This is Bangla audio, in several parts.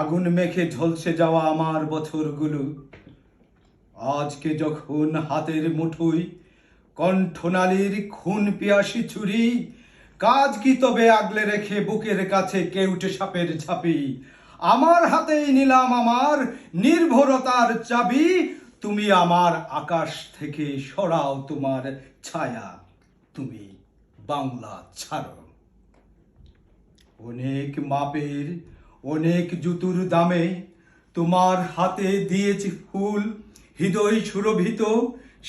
আগুন মেখে ঝলসে যাওয়া আমার বছরগুলো। আজকে যখন হাতের মুঠোই কণ্ঠনালীর খুন পিয়াসি ছুরি, কাজ কি তবে আগলে রেখে বুকের কাছে কেউটে সাপের ঝাঁপি? আমার হাতেই নিলাম আমার নির্ভরতার চাবি, তুমি আমার আকাশ থেকে সরাও তোমার ছায়া, তুমি বাংলা ছাড়ো। অনেক মাপের অনেক জুতুর দামে তোমার হাতে দিয়েছি ফুল, হৃদয় সুরভিত।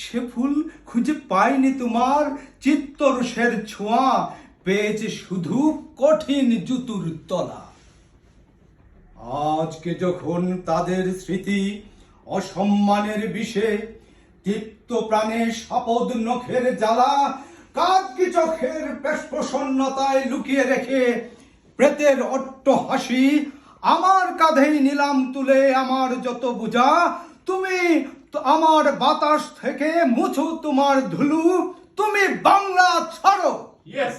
সে ফুল খুঁজে পাইনি তোমার চিত্তরসের ছোঁয়া, পেয়েছে শুধু কঠিন জুতুর তলা। আজকে যখন তাদের স্মৃতি অসম্মানের বিষে, তৃপ্ত প্রাণে শপথ নখের জ্বালা কাজ চোখের পেশ প্রসন্নতায় লুকিয়ে রেখে প্রেতের অট্ট হাসি আমার কাঁধেই নিলাম তুলে আমার যত বুঝা তুমি তো আমার বাতাস থেকে মুছো তোমার ধুলু তুমি বাংলা ছাড়ো। Yes.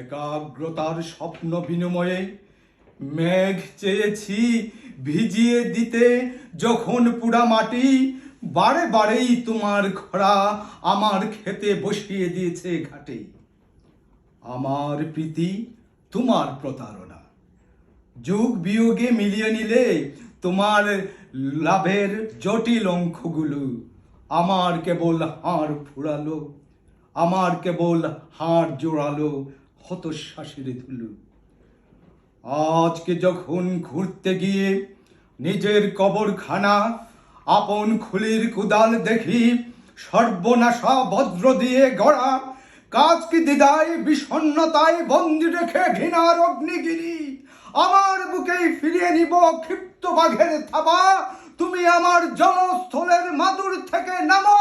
একাগ্রতার স্বপ্ন বিনিময়ে মেঘ চেয়েছি ভিজিয়ে দিতে যখন পুরা মাটি বারে বারেই তোমার খরা আমার খেতে বসিয়ে দিয়েছে ঘাটে। আমার প্রীতি, তোমার প্রতারণা। যুগ বিয়োগে মিলিয়ে নিলে তোমার লাভের জটিল অঙ্কগুলো। আমার কেবল হাড় ফুরালো, আমার কেবল হাড় জোড়ালো হতশ্বাসের ধুলো। আজকে যখন ঘুরতে গিয়ে নিজের কবরখানা, আপন খুলির কুদাল দেখি, সর্বনাশা বজ্র দিয়ে গড়া কাজ কি দিদায় বিষণ্ণতায় বন্দি রেখে ঘৃণার অগ্নিগিরি। আমার বুকেই ফিরিয়ে নিব ক্ষিপ্ত বাঘের থাবা। তুমি আমার জলস্থলের মাদুর থেকে নামো।